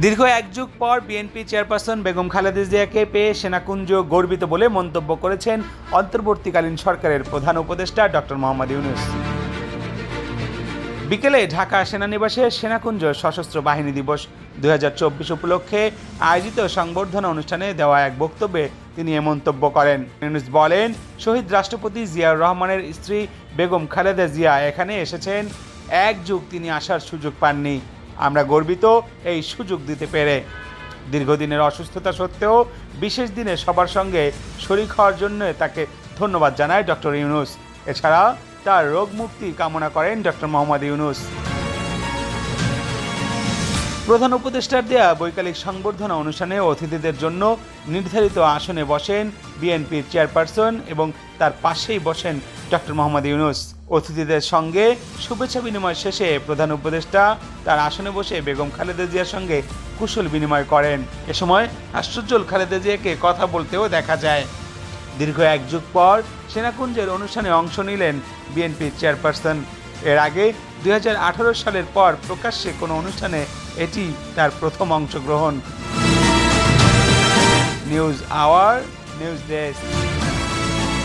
দীর্ঘ এক যুগ পর বিএনপি চেয়ারপারসন বেগম খালেদা জিয়াকে পেয়ে সেনাকুঞ্জ গর্বিত বলে মন্তব্য করেছেন অন্তর্বর্তীকালীন সরকারের প্রধান উপদেষ্টা ডক্টর মোহাম্মদ ইউনুস। বিকেলে ঢাকা সেনানিবাসে সেনাকুঞ্জ সশস্ত্র বাহিনী দিবস দুই হাজার চব্বিশ উপলক্ষে আয়োজিত সংবর্ধনা অনুষ্ঠানে দেওয়া এক বক্তব্যে তিনি এ মন্তব্য করেন। ইউনুস বলেন, শহীদ রাষ্ট্রপতি জিয়াউর রহমানের স্ত্রী বেগম খালেদা জিয়া এখানে এসেছেন। এক যুগ তিনি আসার সুযোগ পাননি। আমরা গর্বিত এই সুযোগ দিতে পেরে। দীর্ঘদিনের অসুস্থতা সত্ত্বেও বিশেষ দিনে সবার সঙ্গে শরিক হওয়ার জন্য তাকে ধন্যবাদ জানায় ডক্টর ইউনুস। এছাড়া তার রোগ মুক্তি কামনা করেন ডক্টর মোহাম্মদ ইউনুস। প্রধান উপদেষ্টার দেয়া বৈকালিক সংবর্ধনা অনুষ্ঠানে অতিথিদের জন্য নির্ধারিত আসনে বসেন বিএনপির চেয়ারপারসন এবং তার পাশেই বসেন ডক্টর মোহাম্মদ ইউনুস। অতিথিদের সঙ্গে শুভেচ্ছা বিনিময় শেষে প্রধান উপদেষ্টা তার আসনে বসে বেগম খালেদা জিয়ার সঙ্গে কুশল বিনিময় করেন। এ সময় আশ্চর্যল খালেদা জিয়াকে কথা বলতেও দেখা যায়। দীর্ঘ এক যুগ পর সেনাকুঞ্জের অনুষ্ঠানে অংশ নিলেন বিএনপির চেয়ারপারসন। এর আগে দুই হাজার আঠারো সালের পর প্রকাশ্যে কোনো অনুষ্ঠানে এটি তার প্রথম অংশগ্রহণ। News hour, news desk.